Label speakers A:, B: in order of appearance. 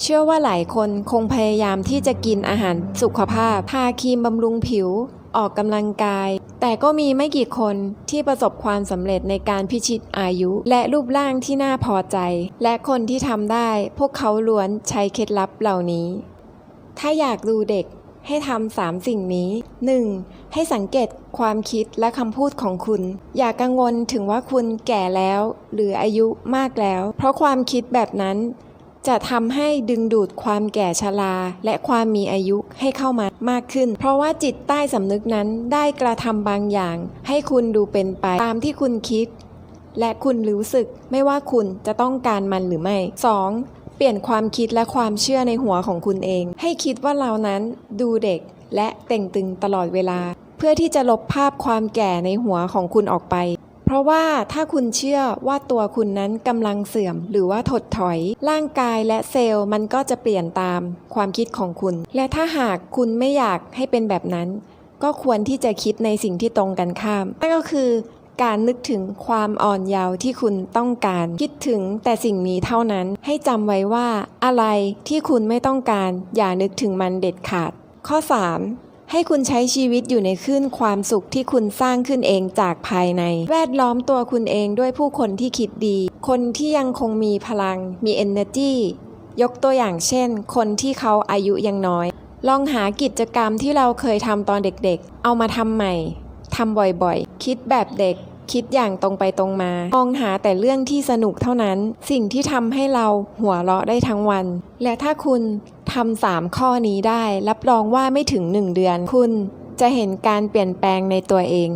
A: เชื่อว่าหลายคนคงพยายามที่จะกินอาหารสุขภาพ ทาครีมบำรุงผิว ออกกำลังกาย แต่ก็มีไม่กี่คนที่ประสบความสำเร็จในการพิชิตอายุ และรูปร่างที่น่าพอใจ และคนที่ทำได้ พวกเขาล้วนใช้เคล็ดลับเหล่านี้ ถ้าอยากดูเด็กให้ทำสามสิ่งนี้ 1. ให้สังเกตความคิดและคำพูดของคุณ อย่ากังวลถึงว่าคุณแก่แล้ว หรืออายุมากแล้ว เพราะความคิดแบบนั้น จะทำให้ดึงดูดความแก่ชราและความมีอายุให้เข้ามามากขึ้น เพราะว่าจิตใต้สำนึกนั้นได้กระทำบางอย่าง ให้คุณดูเป็นไปตามที่คุณคิด และคุณรู้สึกไม่ว่าคุณจะต้องการมันหรือไม่ 2. เปลี่ยนความคิดและความเชื่อในหัวของคุณเอง ให้คิดว่าเรานั้นดูเด็กและเต่งตึงตลอดเวลา เพื่อที่จะลบภาพความแก่ในหัวของคุณออกไป เพราะว่าถ้าคุณเชื่อว่าตัวคุณนั้นกำลังเสื่อม หรือว่าถดถอย ร่างกายและเซลล์มันก็จะเปลี่ยนตามความคิดของคุณ และถ้าหากคุณไม่อยากให้เป็นแบบนั้น ก็ควรที่จะคิดในสิ่งที่ตรงกันข้ามนั่นก็คือการนึกถึงความอ่อนเยาว์ที่คุณต้องการคิดถึงแต่สิ่งนี้เท่านั้นให้จำไว้ว่าอะไรที่คุณไม่ต้องการ อย่านึกถึงมันเด็ดขาด ข้อ 3. ให้คุณใช้ชีวิตอยู่ในคลื่นความสุขที่คุณสร้างขึ้นเองจากภายใน แวดล้อมตัวคุณเองด้วยผู้คนที่คิดดี คนที่ยังคงมีพลัง มี energy ยกตัวอย่างเช่น คนที่เขาอายุยังน้อย ลองหากิจกรรมที่เราเคยทำตอนเด็กๆ เอามาทำใหม่ทำบ่อยๆ คิดแบบเด็ก คิดอย่างตรงไปตรงมามองหาแต่เรื่องที่สนุกเท่านั้น สิ่งที่ทำให้เราหัวเราะได้ทั้งวัน และถ้าคุณทำสามข้อนี้ได้ รับรองว่าไม่ถึงหนึ่งเดือน คุณจะเห็นการเปลี่ยนแปลงในตัวเอง